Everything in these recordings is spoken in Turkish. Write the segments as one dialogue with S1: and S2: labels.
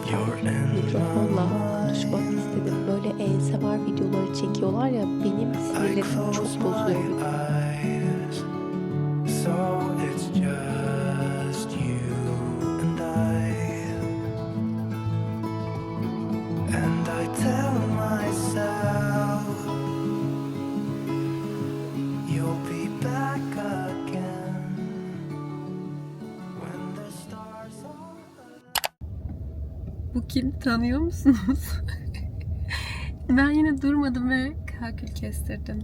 S1: sefer mikrofonla konuşmak istedim. Böyle ASMR videoları çekiyorlar ya benim sinirlerim çok bozuyor.
S2: Kim tanıyor musunuz? ben yine durmadım ve kalkül kestirdim.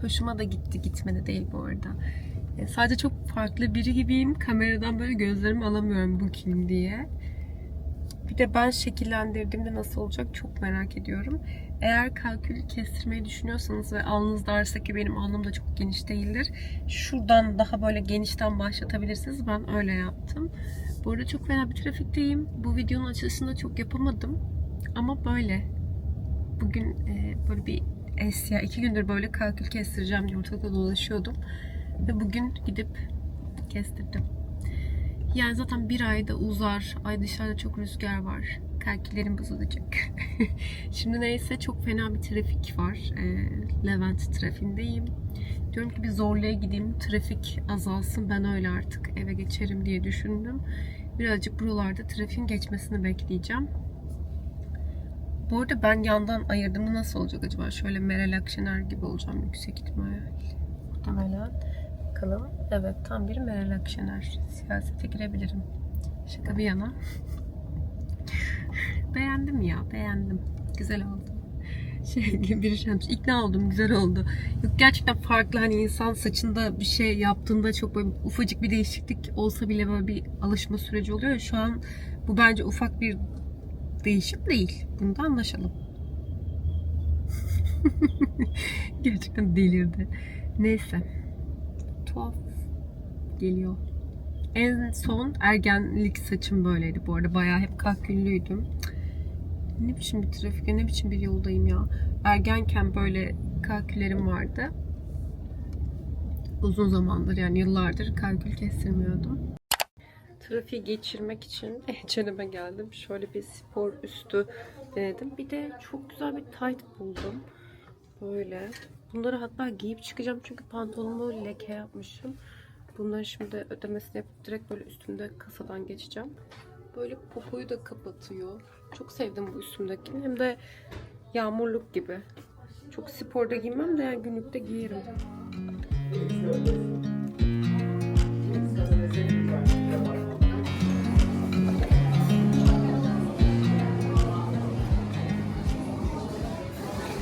S2: Hoşuma da gitti gitmedi değil bu arada. E, Sadece çok farklı biri gibiyim. Kameradan böyle gözlerimi alamıyorum bu kim diye. Bir de ben şekillendirdiğimde nasıl olacak çok merak ediyorum. Eğer kalkül kestirmeyi düşünüyorsanız ve alnınız darsa ki benim alnım da çok geniş değildir. Şuradan daha böyle genişten başlatabilirsiniz. Ben öyle yaptım. Bu arada çok fena bir trafikteyim. Bu videonun açılışını da çok yapamadım. Ama böyle. Bugün e, böyle bir esya, iki gündür böyle kalkül kestireceğim diye ortalıkta dolaşıyordum. Ve bugün gidip kestirdim. Yani zaten bir ayda uzar. Ay dışarıda çok rüzgar var. Kalküllerim bozulacak. Şimdi neyse çok fena bir trafik var. E, Levent trafiğindeyim. Diyorum ki bir zorluğa gideyim. Trafik azalsın. Ben öyle artık eve geçerim diye düşündüm. Birazcık buralarda trafiğin geçmesini bekleyeceğim. Bu arada ben yandan ayırdığımda nasıl olacak acaba? Şöyle Meral Akşener gibi olacağım yüksek ihtimal. Muhtemelen. Bakalım. Evet tam bir Meral Akşener. Siyasete girebilirim. Şaka bir yana. Beğendim ya beğendim. Güzel oldu. Şey gibi bir şey yapmış. İkna oldum. Güzel oldu. Yok gerçekten farklı hani insan saçında bir şey yaptığında çok böyle ufacık bir değişiklik olsa bile böyle bir alışma süreci oluyor. Şu an bu bence ufak bir değişim değil. Bunda anlaşalım. Gerçekten delirdi. Neyse. Tuhaf geliyor. En son ergenlik saçım böyleydi bu arada. Bayağı hep kalküllüydüm. Ne biçim bir trafik, ne biçim bir yoldayım ya. Ergenken böyle kalküllerim vardı. Uzun zamandır yani yıllardır kalkül kestirmiyordum. Trafiği geçirmek için H&M'e geldim. Şöyle bir spor üstü denedim. Bir de çok güzel bir tight buldum. Böyle. Bunları hatta giyip çıkacağım çünkü pantolonumu leke yapmışım. Bunları şimdi ödemesini yapıp direkt böyle üstünde kasadan geçeceğim. Böyle popoyu da kapatıyor. Çok sevdim bu üstümdekini. Hem de yağmurluk gibi. Çok sporda giymem de yani günlükte giyerim.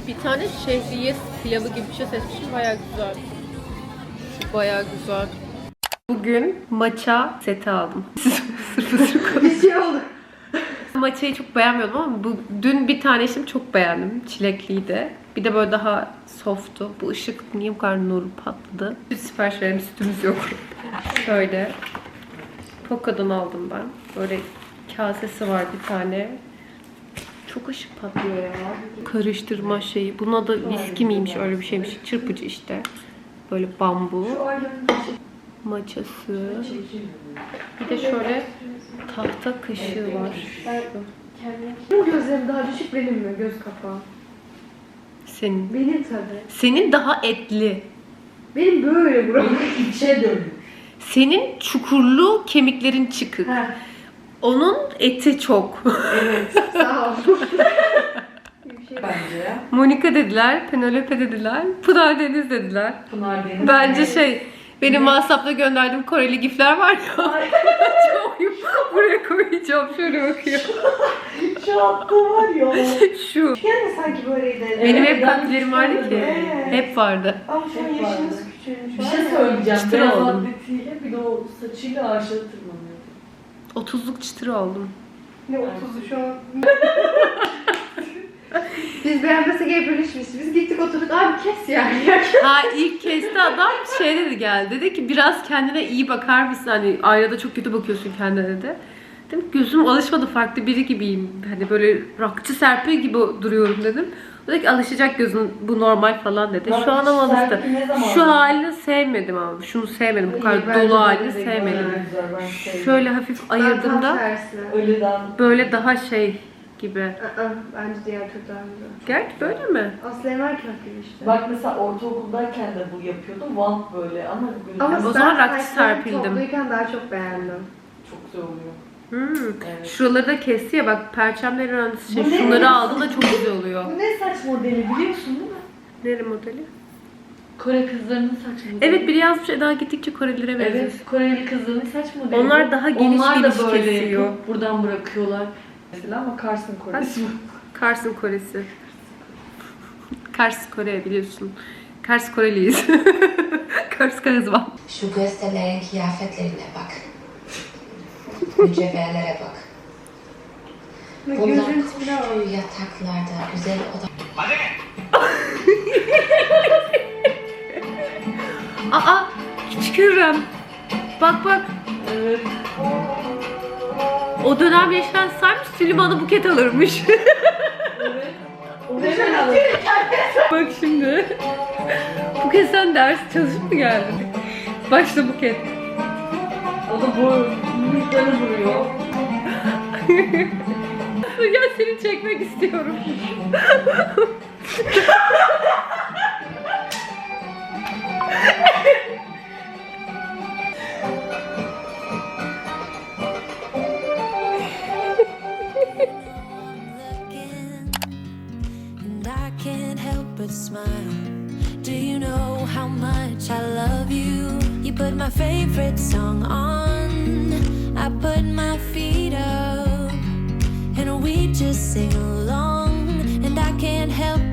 S2: Bir tane şehriye pilavı gibi bir şey seçmişim. Bayağı güzel. Şu bayağı güzel. Bugün maça seti aldım. bir şey oldu. Maçayı çok beğenmiyordum ama bu, dün bir tane içtim çok beğendim. Çilekliydi. Bir de böyle daha softtu. Bu ışık niye bu kadar nuru patladı? Süt sipariş verelim sütümüz yok. Şöyle. Poka'dan aldım ben. Böyle kasesi var bir tane. Çok ışık patlıyor ya. Karıştırma şeyi. Bunun adı viski miymiş öyle bir şeymiş. Çırpıcı işte. Böyle bambu. Maçası. Bir de şöyle tahta kaşığı var.
S3: Benim gözlerim daha düşük benim mi göz kapağı?
S2: Senin.
S3: Benim tabii.
S2: Senin daha etli.
S3: Benim böyle buram.
S4: içe dönük.
S2: Senin çukurlu kemiklerin çıkık.
S3: Ha,
S2: Onun eti çok.
S3: sağ ol. Bir şey-
S4: Bence ya.
S2: Monika dediler, Penelope dediler, Pınar Deniz dediler.
S4: Pınar benim.
S2: Bence şey, benim WhatsApp'ta gönderdiğim Koreli gifler var ya. Buraya koyacağım. Şöyle bakıyor.
S4: Şu attığım var ya.
S2: Şu.
S3: Yani sanki böyleydi.
S2: Benim
S4: Evet,
S2: hep
S4: ben
S2: kalplerim vardı ki.
S3: Evet.
S2: Hep vardı.
S3: Ama şu an
S4: Hep
S3: yaşınız küçülmüş.
S4: Bir şey söyleyeceğim.
S2: Çıtır
S4: Beyaz
S2: oldum.
S4: atletiyle bir de o saçıyla aşağı tırmanıyor.
S2: 30'luk çıtır oldum.
S3: Ne 30'u şu an. Biz beğenmesek hep bölüşmüşüz. Biz gittik oturduk. Abi kes yani.
S2: Ha ilk kesti adam şey dedi geldi. Dedi ki biraz kendine iyi bakar mısın? Hani aynada çok kötü bakıyorsun kendine dedi. Dedim ki, gözüm alışmadı farklı biri gibiyim. Hani böyle rockçı Serpil gibi duruyorum dedim. Dedi ki alışacak gözün bu normal falan dedi. Şu an ama alıştı. Şu halini sevmedim ama. Şunu sevmedim. Bu kadar dolu halini sevmedim. Şöyle hafif ayırdığımda böyle daha şey gibi.
S3: Aa, bence diğer çok daha güzel.
S2: Gerçi böyle mi?
S3: Aslı Enver köklü işte.
S4: Bak mesela ortaokuldayken de bu yapıyordum. Want böyle ama böyle
S3: Ama
S2: O zaman
S3: saçlarım
S2: serpildim.
S3: topluyken daha çok beğendim.
S4: çok güzel oluyor.
S2: Hmm.
S4: Evet.
S2: Şuraları da kesti ya bak perçemlerin önemlisi şey.
S4: Bu ne?
S2: Şunları aldım da çok güzel oluyor.
S4: Bu ne saç modeli biliyorsun değil mi?
S2: Nere modeli?
S4: Kore kızlarının saç modeli.
S2: Evet biri yazmış Eda gittikçe Korelilere benziyor.
S4: Evet, Koreli kızların saç modeli.
S2: Onlar daha geniş
S4: Onlar
S2: geniş
S4: da böyle
S2: kesiyor.
S4: yapıp buradan bırakıyorlar. Mesela ama Kars'ın Koresi bu.
S2: Kars'ın Koresi. Kars Kore biliyorsun. Kars Koreliyiz. Kars Kazvan.
S5: Şu gösterilerin kıyafetlerine bak. Mücevherlere bak. Bunlar şu yataklarda güzel oda
S2: Aa! Tükürürüm. Bak bak.
S4: Evet.
S2: O dönem yaşayan saymış Süleyman'a buket alırmış. Bak şimdi. Buket sen ders çalışıp mı geldin? Başla Buket.
S4: O da bu yumruklarını vuruyor.
S2: Ya seni çekmek istiyorum.
S6: but smile. Do you know how much I love you? You put my favorite song on, I put my feet up, and we just sing along. And I can't help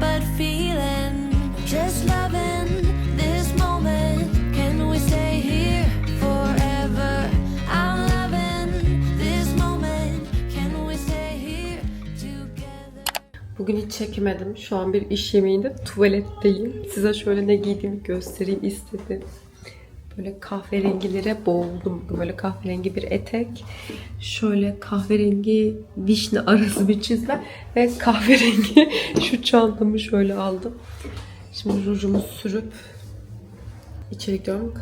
S2: Bugün hiç çekemedim. Şu an bir iş yemeğinde tuvaletteyim. Size şöyle ne giydiğimi göstereyim istedim. Böyle kahverengilere boğuldum. Böyle kahverengi bir etek. Şöyle kahverengi vişne arası bir çizme. Ve kahverengi şu çantamı şöyle aldım. Şimdi rujumu sürüp içeri gidiyorum.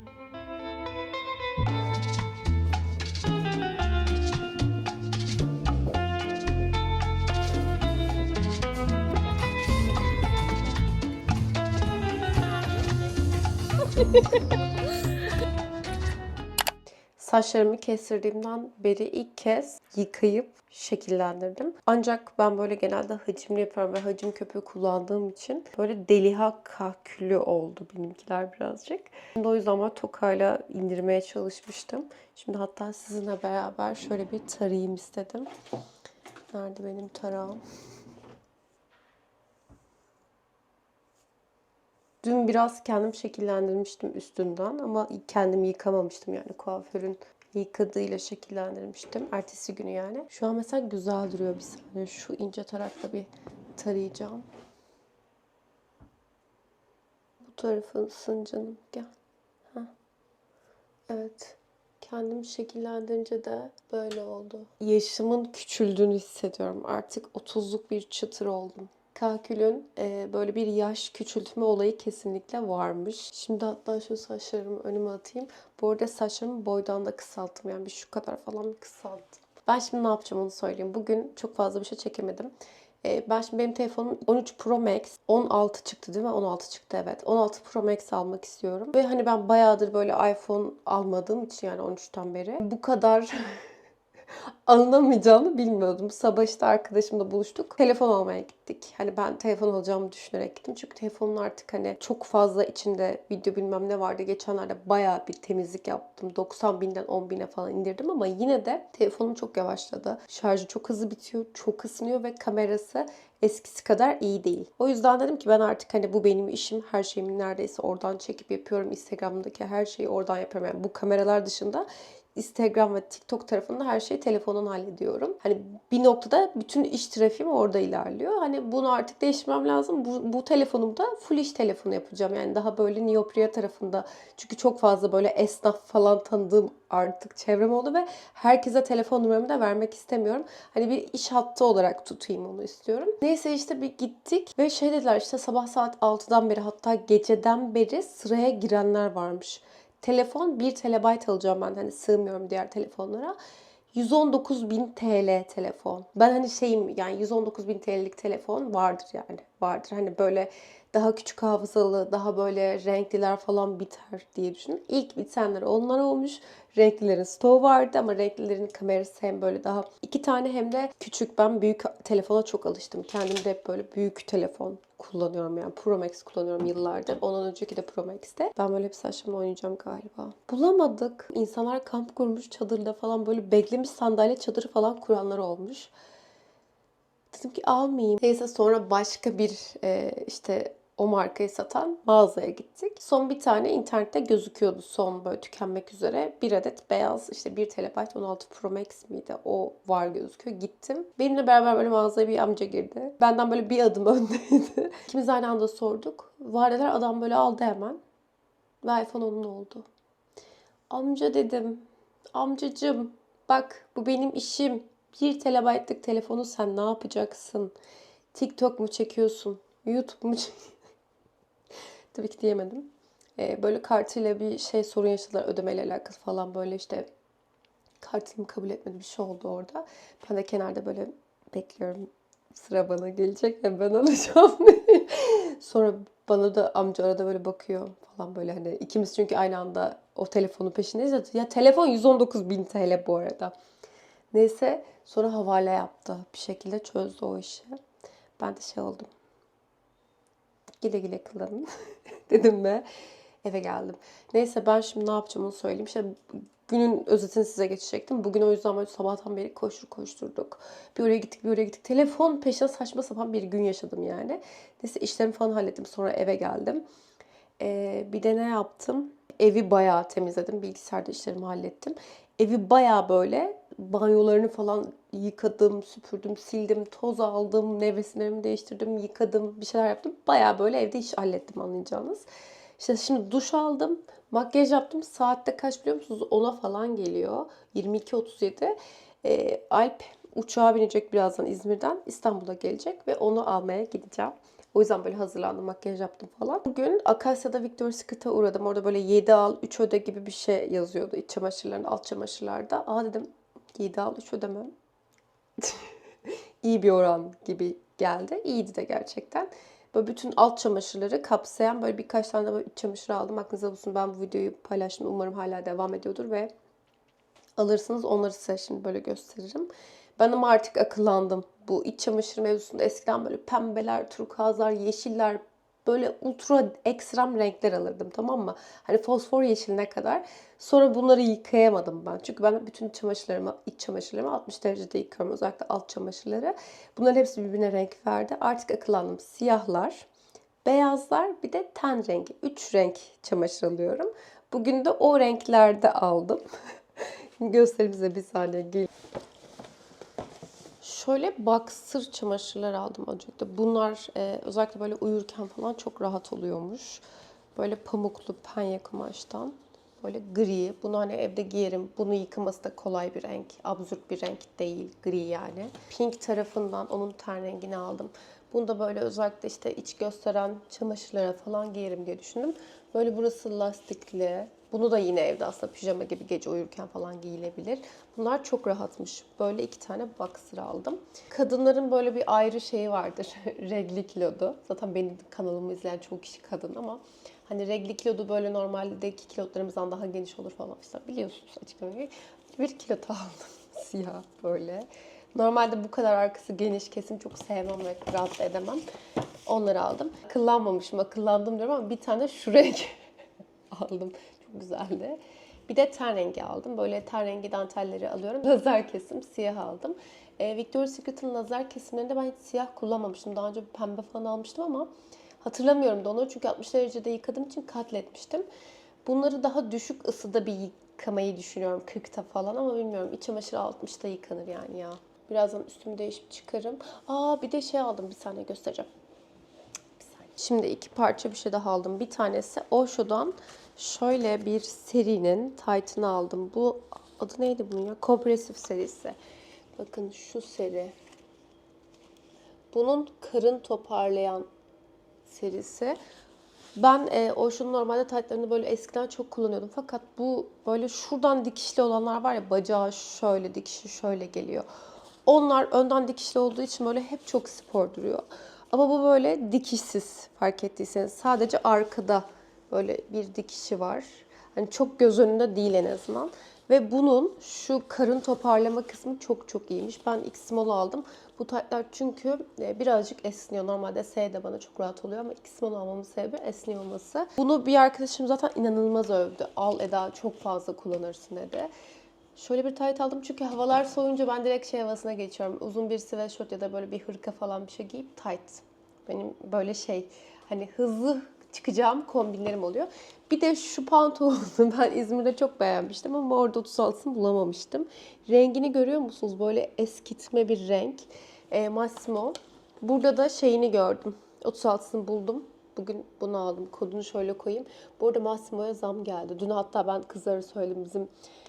S2: Saçlarımı kestirdiğimden beri ilk kez yıkayıp şekillendirdim. Ancak ben böyle genelde hacimli yapıyorum ve hacim köpüğü kullandığım için böyle deliha kahkülü oldu benimkiler birazcık. Şimdi o yüzden ben tokayla indirmeye çalışmıştım. Şimdi hatta sizinle beraber şöyle bir tarayayım istedim. Nerede benim tarağım? Dün biraz kendim şekillendirmiştim üstünden ama kendim yıkamamıştım yani kuaförün yıkadığıyla şekillendirmiştim. Ertesi günü yani. Şu an mesela güzel duruyor bir saniye. Şu ince tarafta bir tarayacağım. Bu tarafın canım gel. Heh. Evet. Kendimi şekillendirince de böyle oldu. Yaşımın küçüldüğünü hissediyorum. Artık 30'luk bir çıtır oldum. Kakül'ün e, böyle bir yaş küçültme olayı kesinlikle varmış. Şimdi hatta şu saçlarımı önüme atayım. Bu arada saçlarımı boydan da kısalttım. Yani bir şu kadar falan kısalttım. Ben şimdi ne yapacağım onu söyleyeyim. Bugün çok fazla bir şey çekemedim. E, ben şimdi benim telefonum 13 Pro Max. 16 çıktı değil mi? 16 çıktı evet. 16 Pro Max almak istiyorum. Ve hani ben bayağıdır böyle iPhone almadığım için yani 13'ten beri bu kadar alınamayacağını bilmiyordum. Sabah işte arkadaşımla buluştuk. Telefon almaya gittik. Hani ben telefon alacağımı düşünerek gittim. Çünkü telefonun artık hani çok fazla içinde video bilmem ne vardı. Geçenlerde bayağı bir temizlik yaptım. 90 binden 10 bine falan indirdim ama yine de telefonum çok yavaşladı. Şarjı çok hızlı bitiyor. Çok ısınıyor ve kamerası eskisi kadar iyi değil. O yüzden dedim ki ben artık hani bu benim işim. Her şeyimi neredeyse oradan çekip yapıyorum. Instagram'daki her şeyi oradan yapıyorum. Yani bu kameralar dışında Instagram ve TikTok tarafında her şeyi telefondan hallediyorum. Hani bir noktada bütün iş trafiğim orada ilerliyor. Hani bunu artık değiştirmem lazım. Bu, bu telefonumda full iş telefonu yapacağım. Yani daha böyle Neopria tarafında. Çünkü çok fazla böyle esnaf falan tanıdığım artık çevrem oldu ve herkese telefon numaramı da vermek istemiyorum. Hani bir iş hattı olarak tutayım onu istiyorum. Neyse işte bir gittik ve şey dediler işte sabah saat 6'dan beri hatta geceden beri sıraya girenler varmış. Telefon 1 TB alacağım ben hani sığmıyorum diğer telefonlara. 119 bin TL telefon. Ben hani şeyim yani 119 bin TL'lik telefon vardır yani vardır. Hani böyle daha küçük hafızalı, daha böyle renkliler falan biter diye düşündüm. İlk bitenler onlar olmuş. Renklilerin stoğu vardı ama renklilerin kamerası hem böyle daha iki tane hem de küçük. Ben büyük telefona çok alıştım. Kendim de hep böyle büyük telefon kullanıyorum yani. Pro Max kullanıyorum yıllardır. Ondan önceki de Pro Max'te. Ben böyle hep saçımla oynayacağım galiba. Bulamadık. İnsanlar kamp kurmuş çadırda falan böyle beklemiş sandalye çadırı falan kuranlar olmuş. Dedim ki almayayım. Neyse sonra başka bir e, işte o markayı satan mağazaya gittik. Son bir tane internette gözüküyordu son böyle tükenmek üzere. Bir adet beyaz işte 1 TB 16 Pro Max miydi? O var gözüküyor. Gittim. Benimle beraber böyle mağazaya bir amca girdi. Benden böyle bir adım öndeydi. İkimiz aynı anda sorduk. Var dediler adam böyle aldı hemen. Ve iPhone onun oldu. Amca dedim. Amcacım bak bu benim işim. 1 TB'lık telefonu sen ne yapacaksın? TikTok mu çekiyorsun? YouTube mu çekiyorsun? Tabii ki diyemedim. Ee, böyle kartıyla bir şey sorun yaşadılar ödemeyle alakalı falan böyle işte kartımı kabul etmedi bir şey oldu orada. Ben de kenarda böyle bekliyorum sıra bana gelecek ve ben alacağım diye. Sonra bana da amca arada böyle bakıyor falan böyle hani ikimiz çünkü aynı anda o telefonun peşindeyiz. Ya, ya telefon 119 bin TL bu arada. Neyse sonra havale yaptı. Bir şekilde çözdü o işi. Ben de şey oldum. Güle güle kullanın dedim ve eve geldim. Neyse ben şimdi ne yapacağım onu söyleyeyim. İşte günün özetini size geçecektim. Bugün o yüzden böyle sabahtan beri koştur koşturduk. Bir oraya gittik bir oraya gittik. Telefon peşine saçma sapan bir gün yaşadım yani. Neyse işlerimi falan hallettim. Sonra eve geldim. Ee, bir de ne yaptım? Evi bayağı temizledim. Bilgisayarda işlerimi hallettim. Evi bayağı böyle banyolarını falan yıkadım, süpürdüm, sildim, toz aldım, nevresimlerimi değiştirdim, yıkadım, bir şeyler yaptım. Bayağı böyle evde iş hallettim anlayacağınız. İşte şimdi duş aldım, makyaj yaptım. Saatte kaç biliyor musunuz? 10'a falan geliyor. 22.37. Ee, Alp uçağa binecek birazdan İzmir'den. İstanbul'a gelecek ve onu almaya gideceğim. O yüzden böyle hazırlandım, makyaj yaptım falan. Bugün Akasya'da Victoria's Secret'a uğradım. Orada böyle 7 al 3 öde gibi bir şey yazıyordu iç çamaşırlarında, alt çamaşırlarda. Aa dedim 7 al 3 ödemem. İyi bir oran gibi geldi. İyiydi de gerçekten. Böyle bütün alt çamaşırları kapsayan böyle birkaç tane böyle çamaşır aldım. Aklınızda bulsun ben bu videoyu paylaştım. Umarım hala devam ediyordur ve alırsınız onları size şimdi böyle gösteririm. Ben ama artık akıllandım. Bu iç çamaşır mevzusunda eskiden böyle pembeler, turkuazlar, yeşiller böyle ultra ekstrem renkler alırdım tamam mı? Hani fosfor yeşiline kadar. Sonra bunları yıkayamadım ben. Çünkü ben bütün çamaşırlarımı, iç çamaşırlarımı 60 derecede yıkıyorum. Özellikle alt çamaşırları. Bunların hepsi birbirine renk verdi. Artık akıllandım. Siyahlar, beyazlar bir de ten rengi. Üç renk çamaşır alıyorum. Bugün de o renklerde aldım. Size bir saniye. Gel. Şöyle boxer çamaşırlar aldım öncelikle. Bunlar e, özellikle böyle uyurken falan çok rahat oluyormuş. Böyle pamuklu penye kumaştan. Böyle gri. Bunu hani evde giyerim. Bunu yıkaması da kolay bir renk. Absürt bir renk değil. Gri yani. Pink tarafından onun ten rengini aldım. Bunu da böyle özellikle işte iç gösteren çamaşırlara falan giyerim diye düşündüm. Böyle burası lastikli. Bunu da yine evde aslında pijama gibi gece uyurken falan giyilebilir. Bunlar çok rahatmış. Böyle iki tane boxer aldım. Kadınların böyle bir ayrı şeyi vardır. regli kilodu. Zaten benim kanalımı izleyen çoğu kişi kadın ama hani regli kilodu böyle normaldeki kilotlarımızdan daha geniş olur falan filan biliyorsunuz açıklamayı. Bir kilot aldım. Siyah böyle. Normalde bu kadar arkası geniş kesim çok sevmem ve rahat edemem. Onları aldım. Akıllanmamışım, akıllandım diyorum ama bir tane şu renk aldım. Çok güzeldi. Bir de ten rengi aldım. Böyle ten rengi dantelleri alıyorum. Lazer kesim siyah aldım. Ee, Victoria's Secret'ın lazer kesimlerinde ben hiç siyah kullanmamıştım. Daha önce pembe falan almıştım ama hatırlamıyorum da onu. Çünkü 60 derecede yıkadığım için katletmiştim. Bunları daha düşük ısıda bir yıkamayı düşünüyorum 40'ta falan ama bilmiyorum iç çamaşırı 60'ta yıkanır yani ya. Birazdan üstümü değişip çıkarım. Aa bir de şey aldım bir saniye göstereceğim. Bir saniye. Şimdi iki parça bir şey daha aldım. Bir tanesi Osho'dan şöyle bir serinin Titan'ı aldım. Bu adı neydi bunun ya? Kompresif serisi. Bakın şu seri. Bunun karın toparlayan serisi. Ben e, Ocean'ın normalde taytlarını böyle eskiden çok kullanıyordum. Fakat bu böyle şuradan dikişli olanlar var ya bacağı şöyle dikişi şöyle geliyor. Onlar önden dikişli olduğu için böyle hep çok spor duruyor. Ama bu böyle dikişsiz fark ettiyseniz. Sadece arkada böyle bir dikişi var. Hani çok göz önünde değil en azından. Ve bunun şu karın toparlama kısmı çok çok iyiymiş. Ben X small aldım. Bu taytlar çünkü e, birazcık esniyor. Normalde S de bana çok rahat oluyor ama X small almamın sebebi esniyor olması. Bunu bir arkadaşım zaten inanılmaz övdü. Al Eda çok fazla kullanırsın dedi. Şöyle bir tayt aldım çünkü havalar soğuyunca ben direkt şey havasına geçiyorum. Uzun bir sweatshirt ya da böyle bir hırka falan bir şey giyip tayt. Benim böyle şey hani hızlı çıkacağım kombinlerim oluyor. Bir de şu pantolonu ben İzmir'de çok beğenmiştim ama orada 36'sını bulamamıştım. Rengini görüyor musunuz? Böyle eskitme bir renk. E, Massimo. Burada da şeyini gördüm. 36'sını buldum. Bugün bunu aldım. Kodunu şöyle koyayım. Bu arada Massimo'ya zam geldi. Dün hatta ben kızlara söyledim. Bizim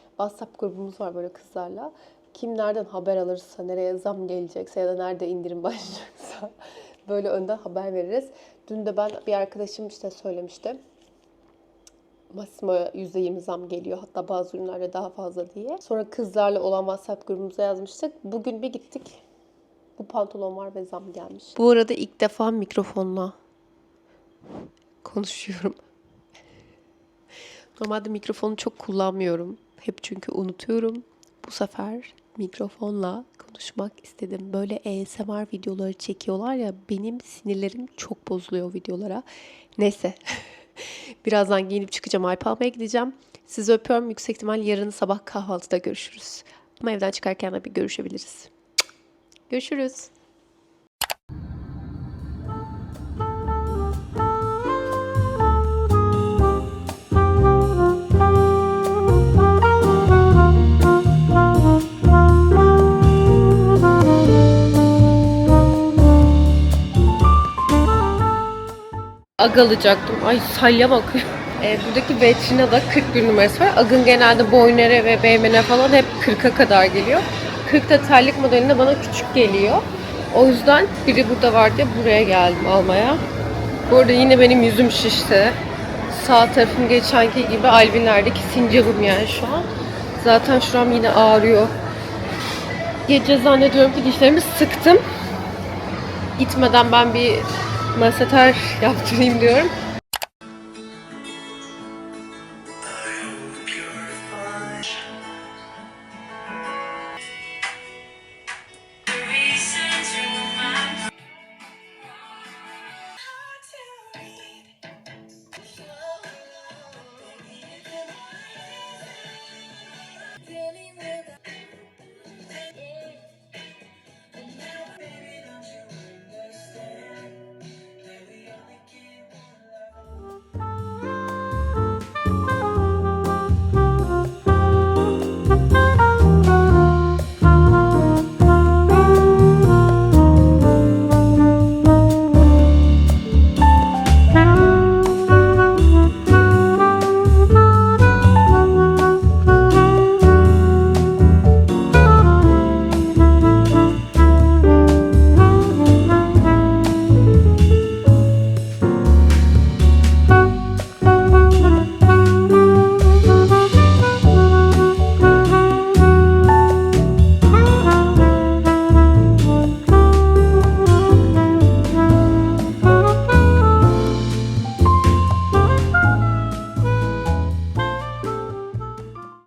S2: WhatsApp grubumuz var böyle kızlarla. Kim nereden haber alırsa, nereye zam gelecekse ya da nerede indirim başlayacaksa böyle önden haber veririz. Dün de ben bir arkadaşım işte söylemişti. Massimo'ya %20 zam geliyor. Hatta bazı ürünlerde daha fazla diye. Sonra kızlarla olan WhatsApp grubumuza yazmıştık. Bugün bir gittik. Bu pantolon var ve zam gelmiş. Bu arada ilk defa mikrofonla konuşuyorum. Normalde mikrofonu çok kullanmıyorum. Hep çünkü unutuyorum. Bu sefer mikrofonla konuşmak istedim. Böyle ASMR videoları çekiyorlar ya benim sinirlerim çok bozuluyor videolara. Neyse. Birazdan giyinip çıkacağım. Alp gideceğim. Sizi öpüyorum. Yüksek ihtimal yarın sabah kahvaltıda görüşürüz. Ama evden çıkarken de bir görüşebiliriz. Görüşürüz. Ag alacaktım. Ay salya bakıyor. E, buradaki Betrina'da 41 numarası var. Ag'ın genelde boynere ve beymene falan hep 40'a kadar geliyor. 40 da terlik modelinde bana küçük geliyor. O yüzden biri burada var diye buraya geldim almaya. Bu arada yine benim yüzüm şişti. Sağ tarafım geçenki gibi albinlerdeki sincabım yani şu an. Zaten şuram yine ağrıyor. Gece zannediyorum ki dişlerimi sıktım. Gitmeden ben bir maseter yaptırayım diyorum.